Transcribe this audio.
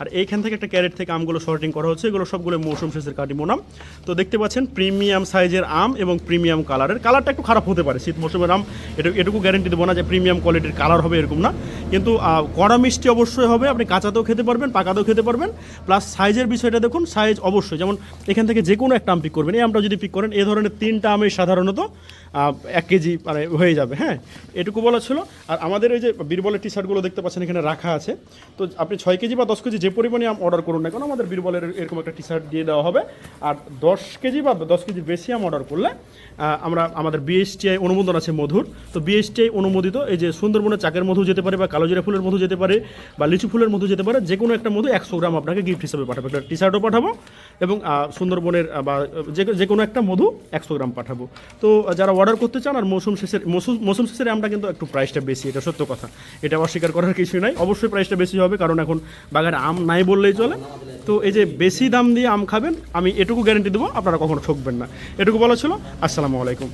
আর এইখান থেকে একটা ক্যারেট থেকে আমগুলো শর্টিং করা হচ্ছে, এগুলো সবগুলো মৌসুম শেষের কাটিমোনাম তো দেখতে পাচ্ছেন প্রিমিয়াম সাইজের আম এবং প্রিমিয়াম কালারের কালারটা একটু খারাপ হতে পারে, শীত মৌসুমের আম, এটুকু এটুকু গ্যারেন্টি দেবো না যে প্রিমিয়াম কোয়ালিটির কালার হবে এরকম না। কিন্তু কড়া মিষ্টি অবশ্যই হবে, আপনি কাঁচাতেও খেতে পারবেন, পাকাতেও খেতে পারবেন। প্লাস সাইজের বিষয়টা দেখুন সাইজ অবশ্যই। যেমন এখান থেকে যে কোনো একটা আম পিক করবেন। এই আমটা যদি পিক করেন, এ ধরনের তিনটা আমে সাধারণত এক কেজি মানে হয়ে যাবে হ্যাঁ? এটুকু বলা ছিল। আর আমাদের এই যে বীরবলের টি শার্টগুলো দেখতে পাচ্ছেন, এখানে রাখা আছে। তো আপনি ছয় কেজি বা দশ কেজি যে পরিমাণে আম অর্ডার করুন না কেন, আমাদের বীরবলের এরকম একটা টি শার্ট দিয়ে দেওয়া হবে। আর দশ কেজি বা দশ কেজি বেশি আম অর্ডার করলে আমরা, আমাদের বিএসটিআই অনুমোদন আছে মধুর। তো বিএসটিআই অনুমোদিত, এই যে সুন্দরবনের চাকের মধু যেতে পারে বা কালোজিরা ফুলের মধু যেতে পারে বা লিচু ফুলের মধু যেতে পারে যে কোনো একটা মধু একশো গ্রাম আপনাকে গিফট হিসেবে পাঠাবো। একটা টি শার্টও পাঠাবো এবং সুন্দরবনের বা, যে যে কোনো একটা মধু একশো গ্রাম পাঠাবো। তো যারা অর্ডার করতে চান আর মৌসুম শেষের মৌসুম শেষের আমটা কিন্তু একটু প্রাইসটা বেশি, এটা সত্য কথা। এটা অস্বীকার করার কিছু নাই, অবশ্যই প্রাইসটা বেশি হবে, কারণ এখন বাগানে আম নাই বললেই চলে। তো, এই যে বেশি দাম দিয়ে আম খাবেন, আমি এটুকু গ্যারেন্টি দেবো, আপনারা কখনো ঠকবেন না। এটুকু বলা ছিল, আসসালামু আলাইকুম।